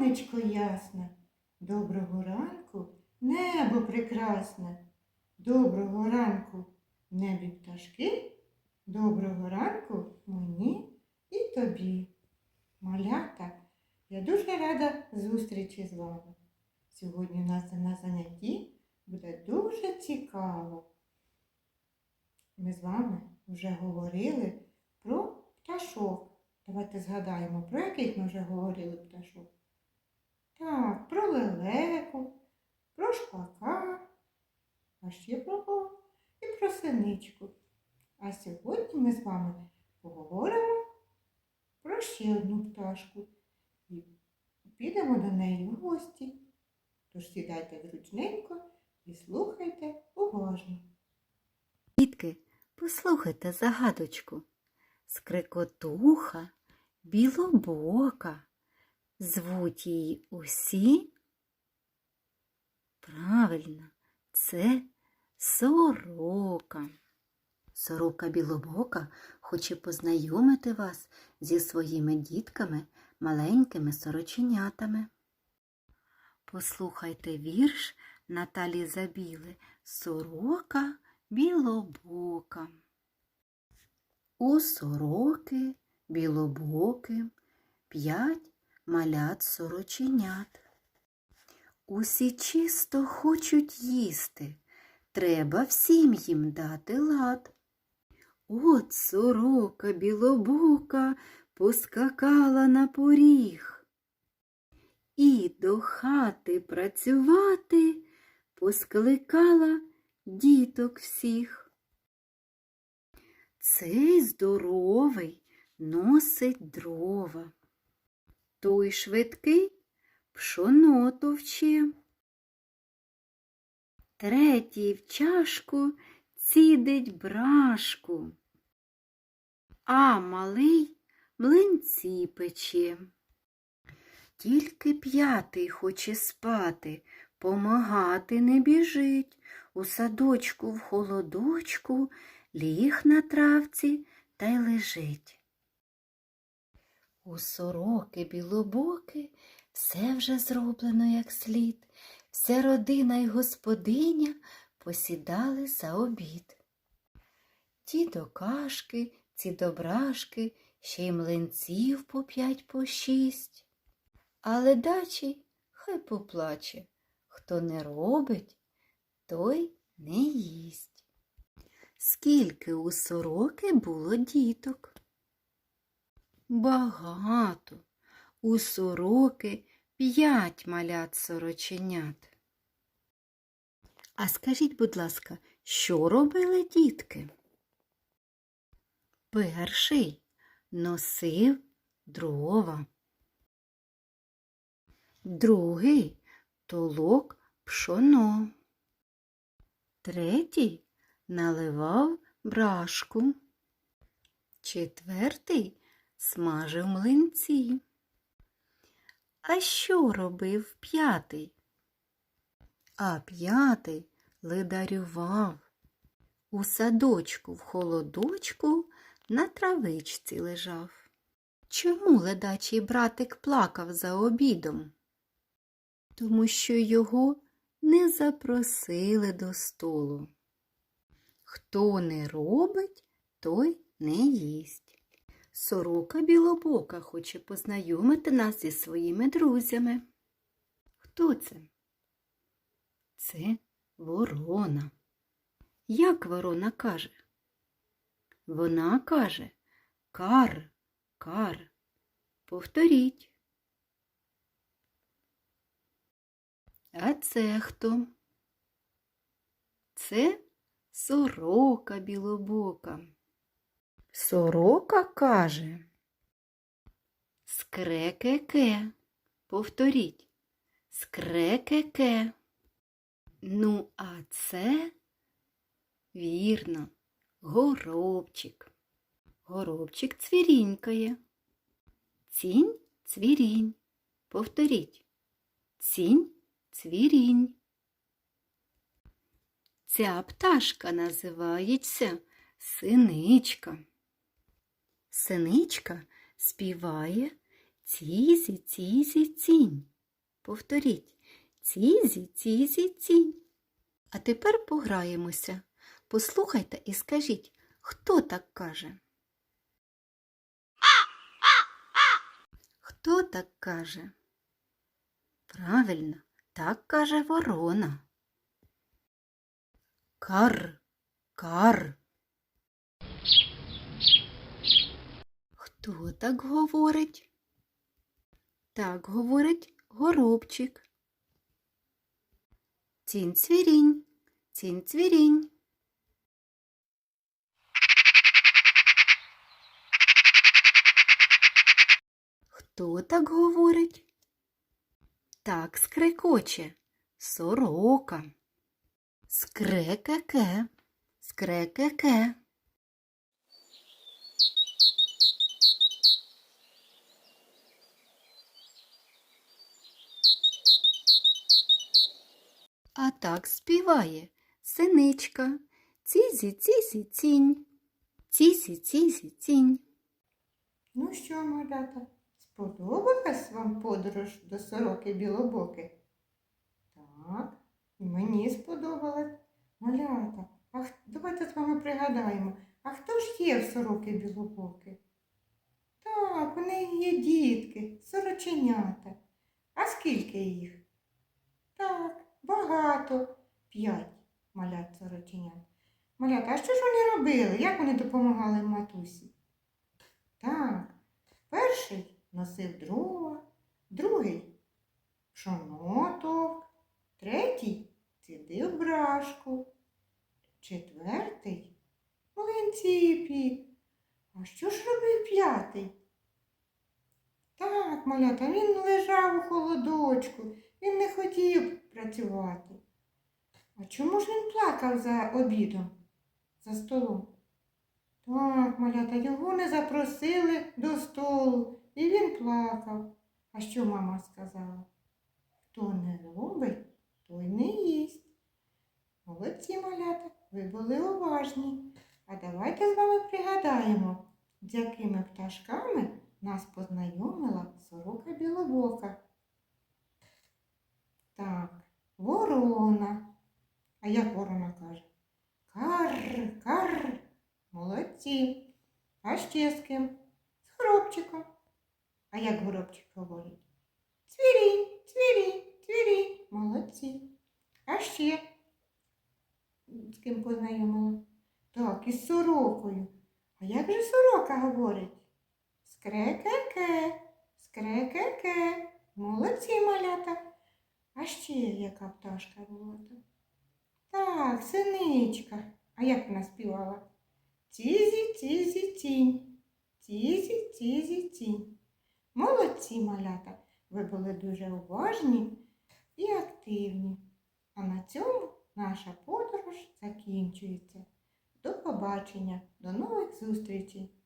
сонечко ясне. Доброго ранку, небо прекрасне. Доброго ранку, небі пташки. Доброго ранку мені і тобі. Малята, я дуже рада зустрічі з вами. Сьогодні у нас на занятті буде дуже цікаво. Ми з вами вже говорили про пташок. Давайте згадаємо, про яких ми вже говорили пташок. Так, про лелеку, про шпака, а ще про кого? І про синичку. А сьогодні ми з вами поговоримо про ще одну пташку і підемо до неї в гості. Тож сідайте зручненько і слухайте уважно. Дітки, послухайте загадочку. Скрикотуха, білобока. Звуть її усі. Правильно, це сорока. Сорока білобока хоче познайомити вас зі своїми дітками, маленькими сороченятами. Послухайте вірш Наталі Забіли Сорока білобока. У сороки білобоки п'ять малят сороченят. Усі чисто хочуть їсти, треба всім їм дати лад. От сорока білобока поскакала на поріг. І до хати працювати поскликала діток всіх. Цей здоровий носить дрова. Той швидкий пшоно товче. Третій в чашку цідить брашку, а малий млинці пече. Тільки п'ятий хоче спати, помагати не біжить. У садочку в холодочку ліг на травці та й лежить. У сороки білобоки все вже зроблено як слід. Вся родина й господиня посідали за обід. Ті до кашки, ці до брашки, ще й млинців по п'ять по шість. Але дачі хай поплаче, хто не робить, той не їсть. Скільки у сороки було діток? Багато. У сороки п'ять малят сороченят. А скажіть, будь ласка, що робили дітки? Перший носив дрова. Другий толок пшоно. Третій наливав брашку. Четвертий смажив млинці. А що робив п'ятий? А п'ятий ледарював. У садочку в холодочку на травичці лежав. Чому ледачий братик плакав за обідом? Тому що його не запросили до столу. Хто не робить, той не їсть. Сорока білобока хоче познайомити нас зі своїми друзями. Хто це? Це ворона. Як ворона каже? Вона каже кар, кар. Повторіть. А це хто? Це сорока білобока. Сорока каже. Скрекеке. Повторіть. Скрекеке. Ну, а це вірно, горобчик. Горобчик цвірінькає. Цінь цвірінь. Повторіть. Цінь цвірінь. Ця пташка називається синичка. Синичка співає Цізі, цізі, цінь. Повторіть. Цізі, цізі, цінь. А тепер пограємося. Послухайте і скажіть, хто так каже? Хто так каже? Правильно, так каже ворона. Кар, кар. Хто так говорить? Так говорить горобчик. Цінь цвірінь, цінь цвірінь. Хто так говорить? Так скрекоче сорока. Скрекеке, скрекеке. А так співає синичка. Цізі, цізі, цінь. Цізі, цізі, цінь. Ну що, малята, сподобалась вам подорож до сороки білобоки? Так, і мені сподобалось. Малята, а давайте з вами пригадаємо, а хто ж є в сороки білобоки? Так, у неї є дітки, сороченята. А скільки їх? Так, багато. П'ять малят сороченят. Малята, а що ж вони робили? Як вони допомагали матусі? Так, перший носив дрова, другий пшоно третій цідив брашку, четвертий млинці пік. А що ж робив п'ятий? Так, малята, він лежав у холодочку, він не хотів працювати. А чому ж він плакав за обідом, за столом? Так, малята, його не запросили до столу, і він плакав. А що мама сказала? Хто не робить, той не їсть. Молодці, малята, ви були уважні. А давайте з вами пригадаємо, з якими пташками нас познайомила сорока білобока. Так, ворона. А як ворона каже? Кар, кар. Молодці. А ще з ким? З горобчиком. А як горобчик говорить? Цвірінь, цвірінь, цвірінь. Молодці. А ще з ким познайомила? Так, із сорокою. А як же сорока говорить? Скрекеке, скрекеке. Молодці малята. А ще яка пташка була там? Так, синичка. А як вона співала? Тізі, тізі, тінь. Тізі, тізі, тінь. Молодці, малята. Ви були дуже уважні і активні. А на цьому наша подорож закінчується. До побачення, до нових зустрічей!